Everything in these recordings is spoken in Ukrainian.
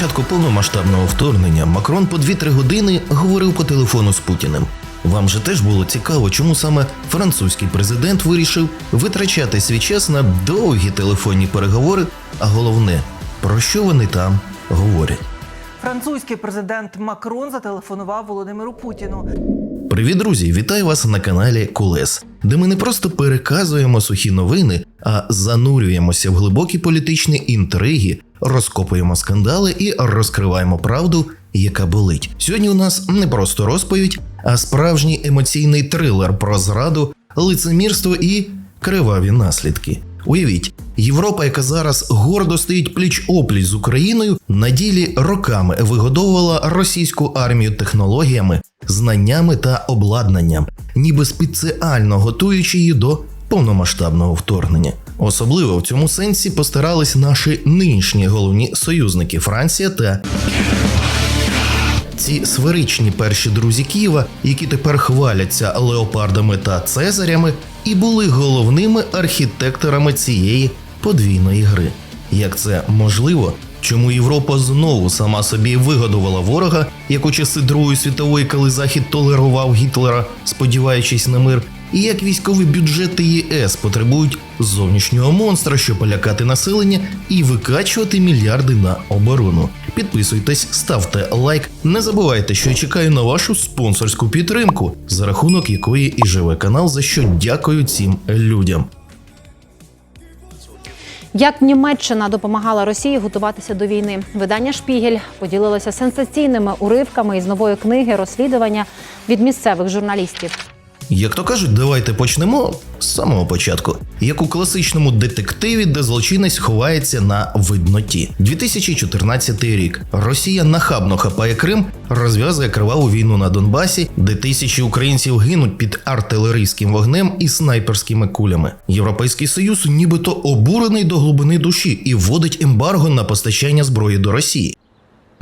початку повномасштабного вторгнення Макрон по 2-3 години говорив по телефону з Путіним. Вам же теж було цікаво, чому саме французький президент вирішив витрачати свій час на довгі телефонні переговори, а головне, про що вони там говорять. Французький президент Макрон зателефонував Володимиру Путіну. Привіт, друзі! Вітаю вас на каналі Кулес, де ми не просто переказуємо сухі новини, а занурюємося в глибокі політичні інтриги, розкопуємо скандали і розкриваємо правду, яка болить. Сьогодні у нас не просто розповідь, а справжній емоційний трилер про зраду, лицемірство і криваві наслідки. Уявіть, Європа, яка зараз гордо стоїть пліч опліч з Україною, на ділі роками вигодовувала російську армію технологіями, знаннями та обладнанням, ніби спеціально готуючи її до повномасштабного вторгнення. Особливо в цьому сенсі постарались наші нинішні головні союзники Франція та ці сферичні перші друзі Києва, які тепер хваляться леопардами та цезарями, і були головними архітекторами цієї подвійної гри. Як це можливо? Чому Європа знову сама собі вигодувала ворога, як у часи Другої світової, коли Захід толерував Гітлера, сподіваючись на мир, і як військові бюджети ЄС потребують зовнішнього монстра, щоб полякати населення і викачувати мільярди на оборону. Підписуйтесь, ставте лайк. Не забувайте, що я чекаю на вашу спонсорську підтримку, за рахунок якої і живе канал, за що дякую цим людям. Як Німеччина допомагала Росії готуватися до війни, видання Шпігель поділилося сенсаційними уривками із нової книги розслідування від місцевих журналістів. Як то кажуть, давайте почнемо з самого початку. Як у класичному детективі, де злочинець ховається на видноті. 2014 рік. Росія нахабно хапає Крим, розв'язує криваву війну на Донбасі, де тисячі українців гинуть під артилерійським вогнем і снайперськими кулями. Європейський союз, нібито обурений до глибини душі і вводить ембарго на постачання зброї до Росії.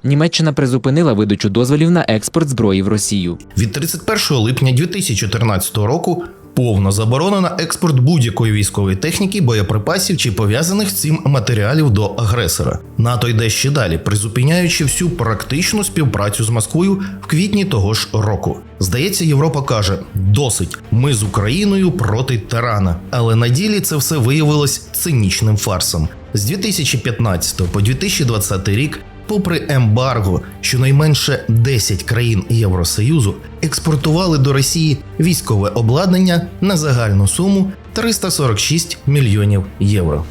Німеччина призупинила видачу дозволів на експорт зброї в Росію. Від 31 липня 2014 року повна заборона на експорт будь-якої військової техніки, боєприпасів чи пов'язаних з цим матеріалів до агресора. НАТО йде ще далі, призупиняючи всю практичну співпрацю з Москвою в квітні того ж року. Здається, Європа каже: досить, ми з Україною проти тирана. Але на ділі це все виявилось цинічним фарсом. З 2015 по 2020 рік Попри ембарго, щонайменше 10 країн Євросоюзу експортували до Росії військове обладнання на загальну суму 346 мільйонів євро.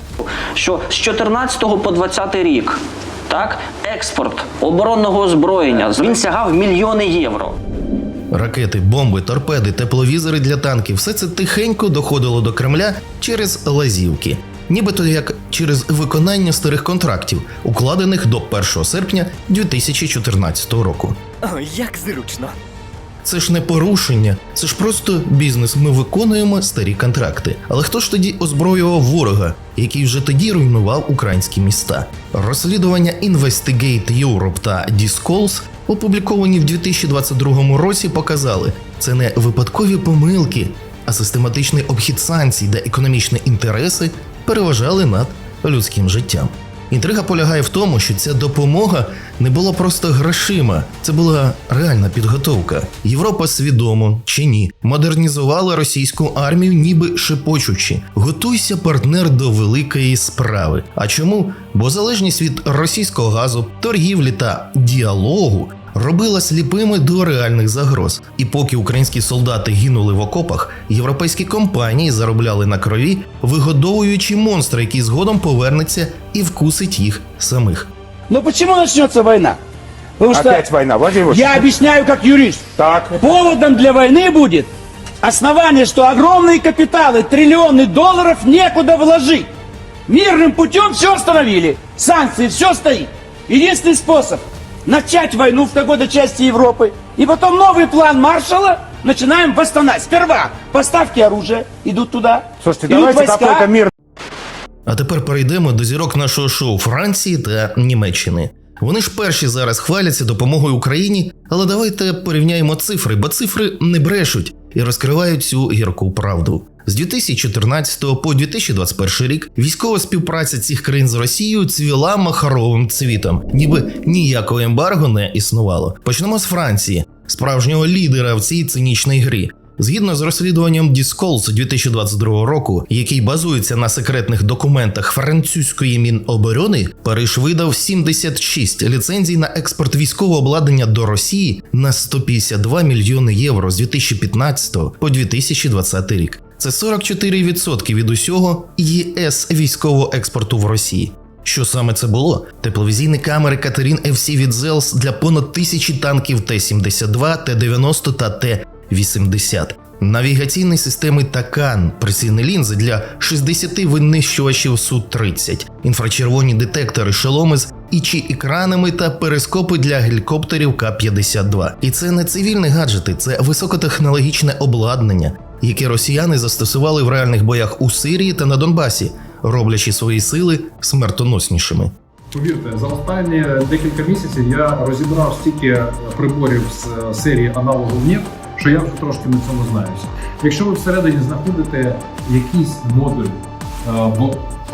що з 14 по 20 рік так, експорт оборонного озброєння він сягав мільйони євро. Ракети, бомби, торпеди, тепловізори для танків все це тихенько доходило до Кремля через лазівки, нібито як через виконання старих контрактів, укладених до 1 серпня 2014 року. Ой, як зручно. Це ж не порушення, це ж просто бізнес. Ми виконуємо старі контракти. Але хто ж тоді озброював ворога, який вже тоді руйнував українські міста? Розслідування Investigate Europe та Disclose, опубліковані в 2022 році, показали, це не випадкові помилки, а систематичний обхід санкцій, де економічні інтереси переважали над людським життям. Інтрига полягає в тому, що ця допомога не була просто грошима, це була реальна підготовка. Європа свідомо чи ні модернізувала російську армію, ніби шепочучи: готуйся, партнер, до великої справи. А чому? Бо залежність від російського газу, торгівлі та діалогу робила сліпими до реальних загроз. І поки українські солдати гинули в окопах, європейські компанії заробляли на крові, вигодовуючи монстра, який згодом повернеться і вкусить їх самих. Но почему начнется война? Потому что Опять война, Владимир я Владимирович. объясняю как юрист. Так, Поводом для войны будет основание, что огромные капиталы, триллионы долларов некуда вложить. Мирным путем все остановили. Санкции, все стоит. Единственный способ начать войну в какой-то части Европы. И потом новый план Маршалла начинаем восстанавливать. Сперва поставки оружия идут туда. слушайте, идут давайте войска. какой-то мир А тепер перейдемо до зірок нашого шоу Франції та Німеччини. Вони ж перші зараз хваляться допомогою Україні, але давайте порівняємо цифри, бо цифри не брешуть і розкривають цю гірку правду. З 2014 по 2021 рік військова співпраця цих країн з Росією цвіла махаровим цвітом, ніби ніякого ембарго не існувало. Почнемо з Франції, справжнього лідера в цій цинічній грі. Згідно з розслідуванням Disclose 2022 року, який базується на секретних документах французької міноборони, Париж видав 76 ліцензій на експорт військового обладнання до Росії на 152 мільйони євро з 2015 по 2020 рік. Це 44% від усього ЄС військового експорту в Росії. Що саме це було? Тепловізійні камери Катерін FC від Зелс для понад тисячі танків Т-72, Т-90 та Т-80. Навігаційні системи Такан, прицільні лінзи для 60 винищувачів Су-30, інфрачервоні детектори, шоломи з ічі екранами та перископи для гелікоптерів К-52. І це не цивільні гаджети, це високотехнологічне обладнання, яке росіяни застосували в реальних боях у Сирії та на Донбасі, роблячи свої сили смертоноснішими. Повірте, за останні декілька місяців я розібрав стільки приборів з е, серії аналогов НЕФ, що я вже трошки на цьому знаюся. Якщо ви всередині знаходите якийсь модуль е,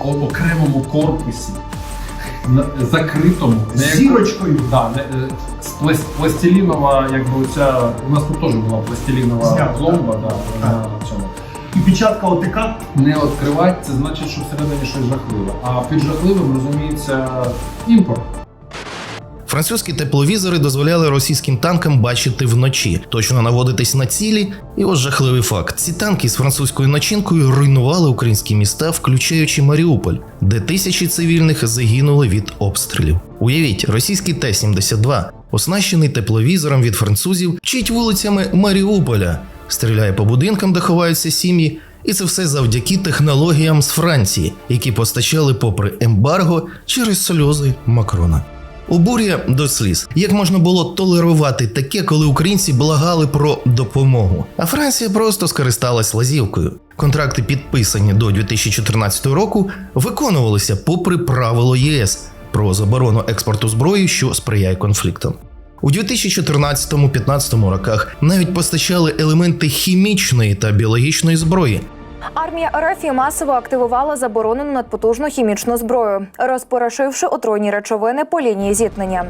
в окремому корпусі, закритому, Зірочкою. Да, не, е, пластилінова, якби оця, у нас тут теж була пластилінова пломба, да, на цьому. І печатка ОТК. Не відкривати, це значить, що всередині щось жахливе. А під жахливим розуміється імпорт. Французькі тепловізори дозволяли російським танкам бачити вночі, точно наводитись на цілі. І ось жахливий факт: ці танки з французькою начинкою руйнували українські міста, включаючи Маріуполь, де тисячі цивільних загинули від обстрілів. Уявіть, російський Т-72, оснащений тепловізором від французів, чить вулицями Маріуполя, стріляє по будинкам, де ховаються сім'ї. І це все завдяки технологіям з Франції, які постачали попри ембарго через сльози Макрона. Обурює до сліз, як можна було толерувати таке, коли українці благали про допомогу. А Франція просто скористалась лазівкою. Контракти, підписані до 2014 року, виконувалися попри правило ЄС про заборону експорту зброї, що сприяє конфліктам. У 2014-15 роках навіть постачали елементи хімічної та біологічної зброї, Армія РФ масово активувала заборонену надпотужну хімічну зброю, розпорошивши отруйні речовини по лінії зіткнення.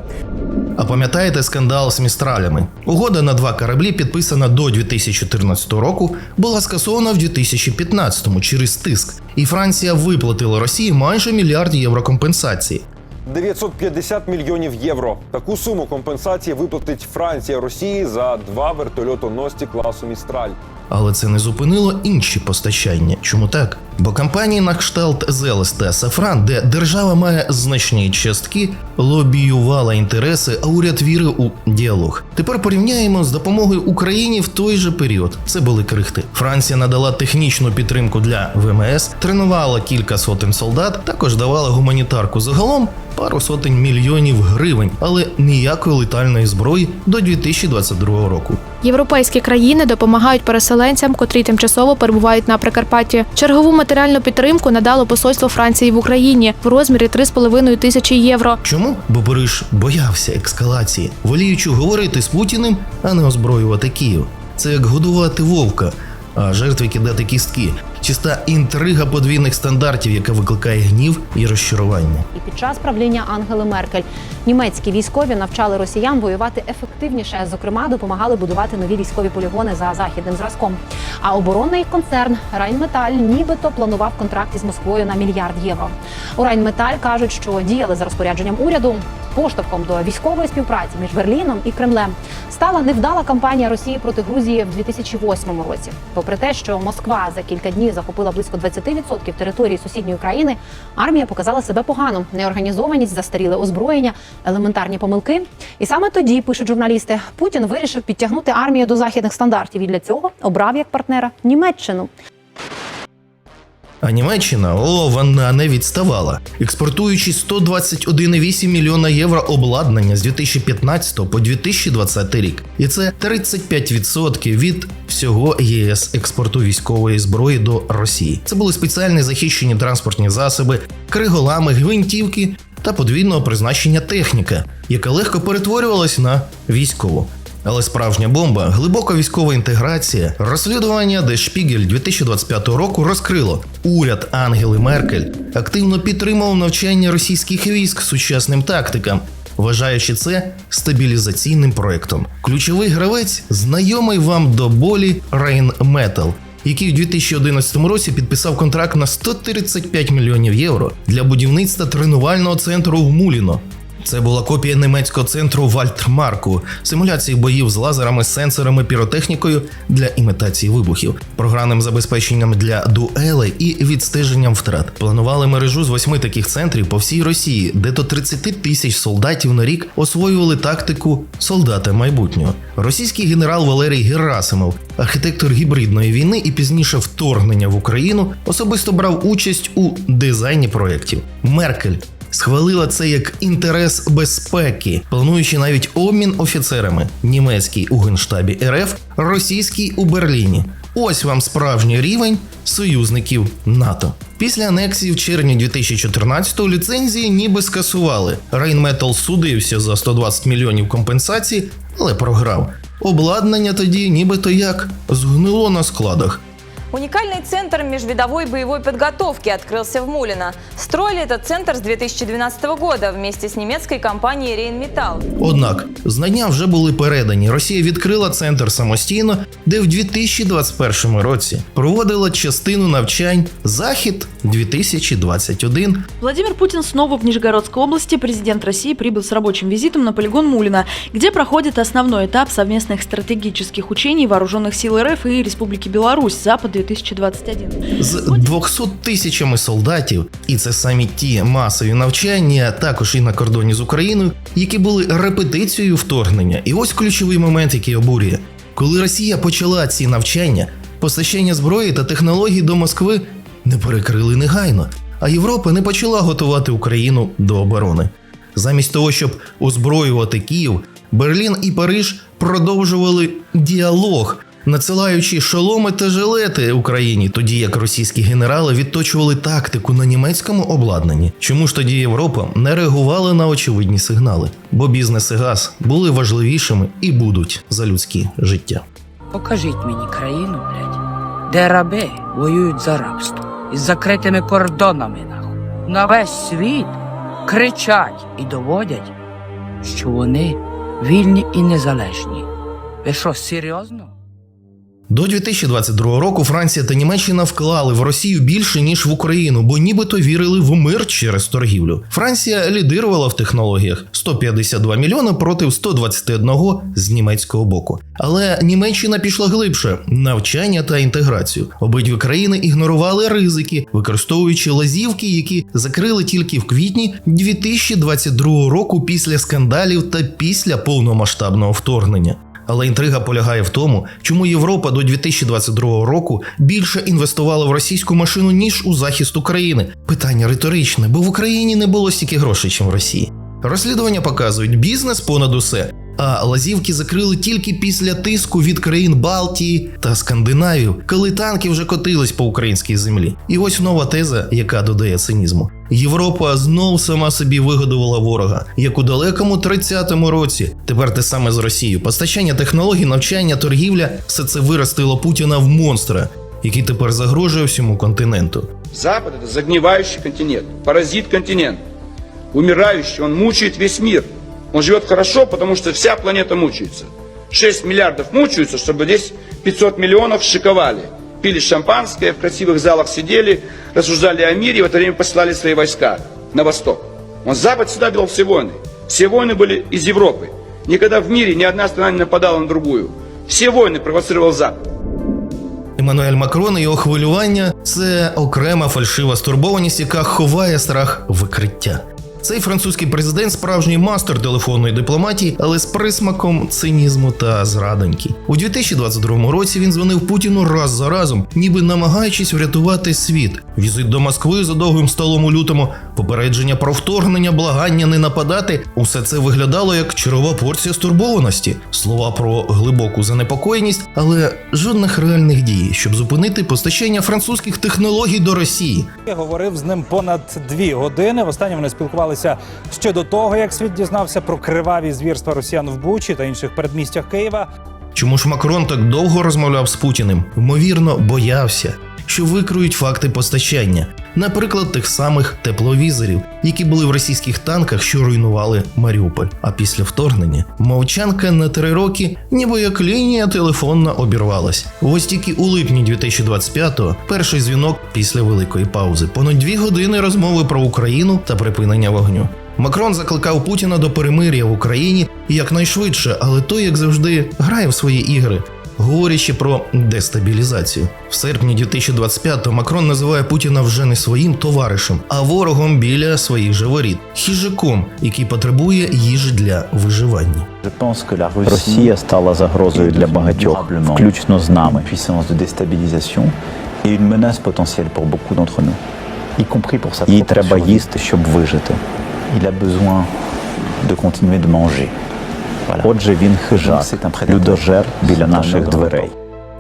А пам'ятаєте скандал з містралями? Угода на два кораблі, підписана до 2014 року, була скасована в 2015 через тиск, і Франція виплатила Росії майже мільярд євро компенсації. 950 мільйонів євро. Таку суму компенсації виплатить Франція Росії за два вертольотоносці класу Містраль. Але це не зупинило інші постачання. Чому так? Бо компанії на кшталт Зелес та Сафран, де держава має значні частки, лобіювала інтереси, а уряд вірив у діалог. Тепер порівняємо з допомогою Україні в той же період. Це були крихти. Франція надала технічну підтримку для ВМС, тренувала кілька сотень солдат, також давала гуманітарку загалом. Пару сотень мільйонів гривень, але ніякої летальної зброї до 2022 року. Європейські країни допомагають переселенцям, котрі тимчасово перебувають на Прикарпатті. Чергову матеріальну підтримку надало посольство Франції в Україні в розмірі 3,5 тисячі євро. Чому? Бо Париж боявся ескалації, воліючи говорити з Путіним, а не озброювати Київ. Це як годувати вовка, а жертві кидати кістки. Чиста інтрига подвійних стандартів, яка викликає гнів і розчарування. І під час правління Ангели Меркель німецькі військові навчали росіян воювати ефективніше. Зокрема, допомагали будувати нові військові полігони за західним зразком. А оборонний концерн Райнметаль нібито планував контракт із Москвою на мільярд євро. У Райнметаль кажуть, що діяли за розпорядженням уряду. Поштовхом до військової співпраці між Берліном і Кремлем стала невдала кампанія Росії проти Грузії в 2008 році. Попри те, що Москва за кілька днів захопила близько 20% території сусідньої країни, армія показала себе погано. Неорганізованість, застаріле озброєння, елементарні помилки. І саме тоді пишуть журналісти, Путін вирішив підтягнути армію до західних стандартів і для цього обрав як партнера Німеччину. А Німеччина, о, вона не відставала, експортуючи 121,8 мільйона євро обладнання з 2015 по 2020 рік. І це 35% від всього ЄС експорту військової зброї до Росії. Це були спеціальні захищені транспортні засоби, криголами, гвинтівки та подвійного призначення техніка, яка легко перетворювалась на військову. Але справжня бомба, глибока військова інтеграція, розслідування де Шпігель 2025 року розкрило. Уряд Ангели Меркель активно підтримував навчання російських військ сучасним тактикам, вважаючи це стабілізаційним проектом. Ключовий гравець знайомий вам до болі Rheinmetall, який у 2011 році підписав контракт на 135 мільйонів євро для будівництва тренувального центру в Муліно. Це була копія німецького центру Вальтмарку, симуляції боїв з лазерами, сенсорами, піротехнікою для імітації вибухів, програмним забезпеченням для дуелей і відстеженням втрат. Планували мережу з восьми таких центрів по всій Росії, де до 30 тисяч солдатів на рік освоювали тактику солдата майбутнього. Російський генерал Валерій Герасимов, архітектор гібридної війни і пізніше вторгнення в Україну, особисто брав участь у дизайні проєктів. Меркель схвалила це як інтерес безпеки, плануючи навіть обмін офіцерами: німецький у генштабі РФ, російський у Берліні. Ось вам справжній рівень союзників НАТО. Після анексії в червні 2014-го ліцензії ніби скасували. Рейнметал судився за 120 мільйонів компенсацій, але програв. Обладнання тоді нібито як згнило на складах. Уникальный центр межвидовой боевой подготовки открылся в Мулино. Строили этот центр с 2012 года вместе с немецкой компанией Рейнметалл. Однак знання вже були передані. Росія відкрила центр самостійно, де в 2021 році проводила частину навчань Захід 2021 Владимир Путин снова в Нижегородской области. Президент России прибыл с рабочим визитом на полигон Мулина, где проходит основной этап совместных стратегических учений вооруженных сил РФ и Республики Беларусь Запад-2021. з 200 тисячами солдатів, і це самі ті масові навчання, також і на кордоні з Україною, які були репетицією вторгнення. І ось ключовий момент, який обурює. Коли Росія почала ці навчання, постачання зброї та технологій до Москви не перекрили негайно, а Європа не почала готувати Україну до оборони. Замість того, щоб озброювати Київ, Берлін і Париж продовжували діалог, надсилаючи шоломи та жилети Україні, тоді як російські генерали відточували тактику на німецькому обладнанні. Чому ж тоді Європа не реагувала на очевидні сигнали? Бо бізнес і газ були важливішими і будуть за людське життя. Покажіть мені країну, блядь, де раби воюють за рабство із закритими кордонами, нахуй. На весь світ кричать і доводять, що вони вільні і незалежні. Ви що, серйозно? До 2022 року Франція та Німеччина вклали в Росію більше ніж в Україну, бо нібито вірили в мир через торгівлю. Франція лідирувала в технологіях 152 мільйони проти 121 з німецького боку. Але Німеччина пішла глибше навчання та інтеграцію. Обидві країни ігнорували ризики, використовуючи лазівки, які закрили тільки в квітні 2022 року після скандалів та після повномасштабного вторгнення. Але інтрига полягає в тому, чому Європа до 2022 року більше інвестувала в російську машину ніж у захист України. Питання риторичне, бо в Україні не було стільки грошей, чим в Росії. Розслідування показують бізнес понад усе. А лазівки закрили тільки після тиску від країн Балтії та Скандинавів, коли танки вже котились по українській землі. І ось нова теза, яка додає цинізму. Європа знов сама собі вигодувала ворога, як у далекому 30-му році. Тепер те саме з Росією. Постачання технологій, навчання, торгівля все це виростило Путіна в монстра, який тепер загрожує всьому континенту. Запад – это загнивающий континент, паразит континент, умирающий, он мучает весь мир. Он живет хорошо, потому что вся планета мучается. 6 миллиардов мучаются, чтобы здесь 500 миллионов шиковали. Пили шампанское, в красивых залах сидели, рассуждали о мире, и в это время посылали свои войска на восток. Он Запад всегда вел все войны. Все войны были из Европы. Никогда в мире ни одна страна не нападала на другую. Все войны провоцировал Запад. Еммануель Макрон і його хвилювання це окрема фальшива стурбованість, яка ховає страх викриття. Цей французький президент справжній мастер телефонної дипломатії, але з присмаком цинізму та зрадоньки. У 2022 році він дзвонив Путіну раз за разом, ніби намагаючись врятувати світ. Візит до Москви за довгим столом у лютому, попередження про вторгнення, благання не нападати. Усе це виглядало як чергова порція стурбованості, слова про глибоку занепокоєність, але жодних реальних дій, щоб зупинити постачання французьких технологій до Росії. Я говорив з ним понад дві години. Востаннє вони спілкувалися відбувалися ще до того, як світ дізнався про криваві звірства росіян в Бучі та інших передмістях Києва. Чому ж Макрон так довго розмовляв з Путіним? Ймовірно, боявся, що викриють факти постачання, наприклад, тих самих тепловізорів, які були в російських танках, що руйнували Маріуполь. А після вторгнення мовчанка на три роки, ніби як лінія телефонна обірвалась. Ось тільки у липні 2025-го перший дзвінок після великої паузи. Понад дві години розмови про Україну та припинення вогню. Макрон закликав Путіна до перемир'я в Україні якнайшвидше, але той, як завжди, грає в свої ігри, говорячи про дестабілізацію. В серпні 2025-го Макрон називає Путіна вже не своїм товаришем, а ворогом біля своїх же воріт, хижаком, який потребує їжі для виживання. Росія стала загрозою для багатьох, включно з нами. Їй треба їсти, щоб вижити. Отже, він хижак, людожер біля наших дверей.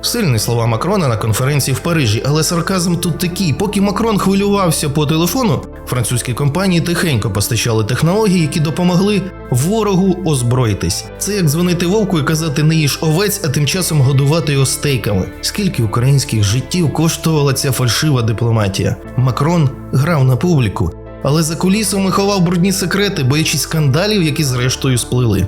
Сильні слова Макрона на конференції в Парижі, але сарказм тут такий. Поки Макрон хвилювався по телефону, французькі компанії тихенько постачали технології, які допомогли ворогу озброїтись. Це як дзвонити вовку і казати не їж овець, а тим часом годувати його стейками. Скільки українських життів коштувала ця фальшива дипломатія? Макрон грав на публіку, але за кулісами ховав брудні секрети, боячись скандалів, які зрештою сплили.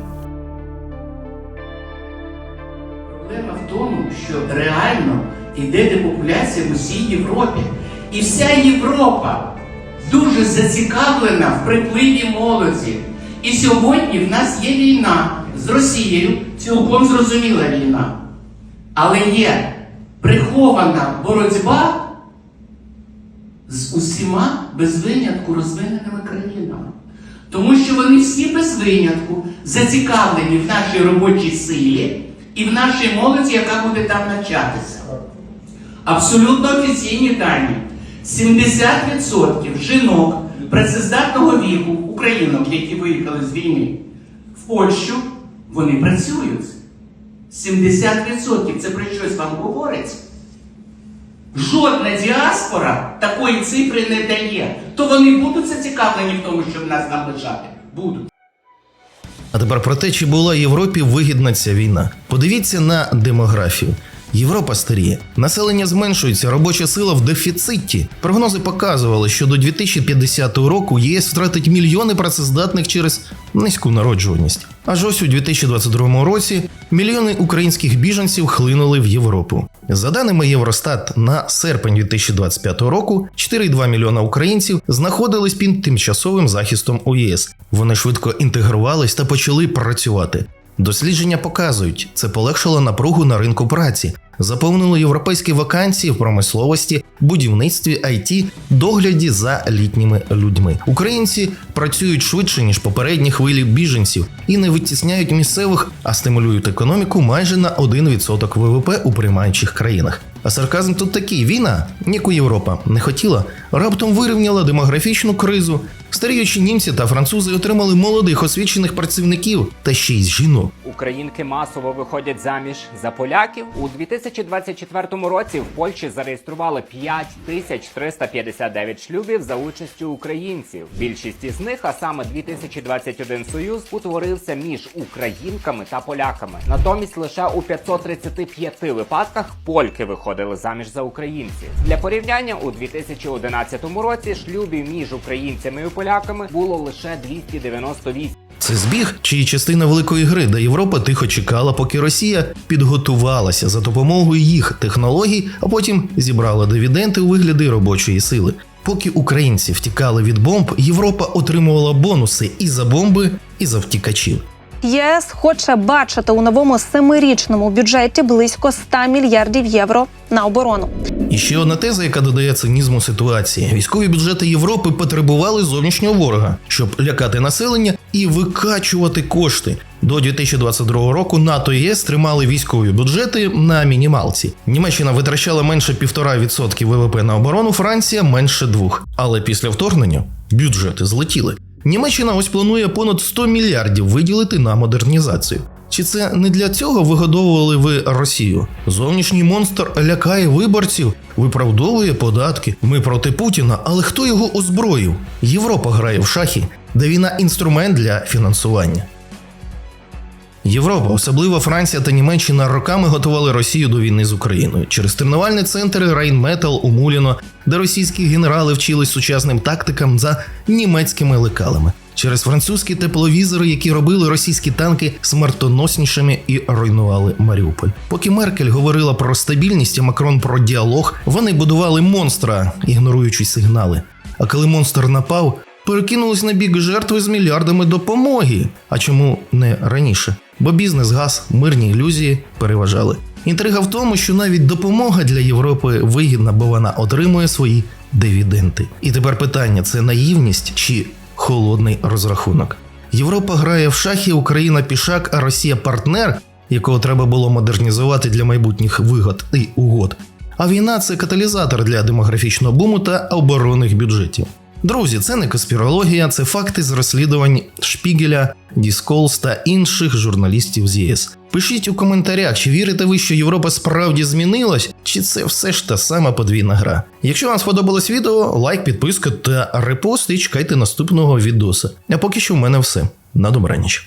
Реально йде депопуляція в усій Європі. І вся Європа дуже зацікавлена в припливі молоді. І сьогодні в нас є війна з Росією, цілком зрозуміла війна. Але є прихована боротьба з усіма без винятку розвиненими країнами. Тому що вони всі без винятку зацікавлені в нашій робочій силі і в нашій молоді, яка буде там навчатися. Абсолютно офіційні дані. 70% жінок працездатного віку, українок, які виїхали з війни в Польщу, вони працюють. 70% це про щось вам говорить. Жодна діаспора такої цифри не дає. То вони будуть зацікавлені в тому, щоб нас там лишати. Будуть. А тепер про те, чи була Європі вигідна ця війна. Подивіться на демографію. Європа старіє, населення зменшується, робоча сила в дефіциті. Прогнози показували, що до 2050 року ЄС втратить мільйони працездатних через низьку народжуваність. Аж ось у 2022 році мільйони українських біженців хлинули в Європу. За даними Євростат, на серпень 2025 року 4,2 мільйона українців знаходились під тимчасовим захистом у ЄС. Вони швидко інтегрувались та почали працювати. Дослідження показують, це полегшило напругу на ринку праці, заповнило європейські вакансії в промисловості, будівництві, IT, догляді за літніми людьми. Українці працюють швидше ніж попередні хвилі біженців і не витісняють місцевих, а стимулюють економіку майже на 1% ВВП у приймаючих країнах. А сарказм тут такий: війна, яку Європа не хотіла, раптом вирівняла демографічну кризу. Старіючі німці та французи отримали молодих освічених працівників та й жінок. Українки масово виходять заміж за поляків. У 2024 році в Польщі зареєстрували 5359 шлюбів за участю українців. Більшість із них, а саме 2021 союз, утворився між українками та поляками. Натомість лише у 535 випадках польки виходили заміж за українців. Для порівняння у 2011 році шлюбів між українцями і поляками було лише 298. Це збіг чи частина великої гри, де Європа тихо чекала, поки Росія підготувалася за допомогою їх технологій, а потім зібрала дивіденди у вигляді робочої сили. Поки українці втікали від бомб, Європа отримувала бонуси і за бомби, і за втікачів. ЄС хоче бачити у новому семирічному бюджеті близько 100 мільярдів євро на оборону. І ще одна теза, яка додає цинізму ситуації: військові бюджети Європи потребували зовнішнього ворога, щоб лякати населення і викачувати кошти. До 2022 року НАТО і ЄС тримали військові бюджети на мінімалці. Німеччина витрачала менше 1,5% ВВП на оборону, Франція менше 2%. Але після вторгнення бюджети злетіли. Німеччина ось планує понад 100 мільярдів виділити на модернізацію. Чи це не для цього вигодовували ви Росію? Зовнішній монстр лякає виборців, виправдовує податки. Ми проти Путіна, але хто його озброїв? Європа грає в шахи, де війна інструмент для фінансування. Європа, особливо Франція та Німеччина, роками готували Росію до війни з Україною через тренувальні центри Райнметал у Муліно, де російські генерали вчились сучасним тактикам за німецькими лекалами, через французькі тепловізори, які робили російські танки смертоноснішими і руйнували Маріуполь. Поки Меркель говорила про стабільність, а Макрон про діалог, вони будували монстра, ігноруючи сигнали. А коли монстр напав, перекинулись на бік жертви з мільярдами допомоги. А чому не раніше? Бо бізнес, газ, мирні ілюзії переважали. Інтрига в тому, що навіть допомога для Європи вигідна, бо вона отримує свої дивіденди. І тепер питання: це наївність чи холодний розрахунок? Європа грає в шахи, Україна пішак, а Росія партнер, якого треба було модернізувати для майбутніх вигод і угод. А війна це каталізатор для демографічного буму та оборонних бюджетів. Друзі, це не конспірологія, це факти з розслідувань Шпігеля, Дісколс та інших журналістів з ЄС. Пишіть у коментарях, чи вірите ви, що Європа справді змінилась, чи це все ж та сама подвійна гра. Якщо вам сподобалось відео, лайк, підписка та репост і чекайте наступного відоса. А поки що в мене все. На добраніч.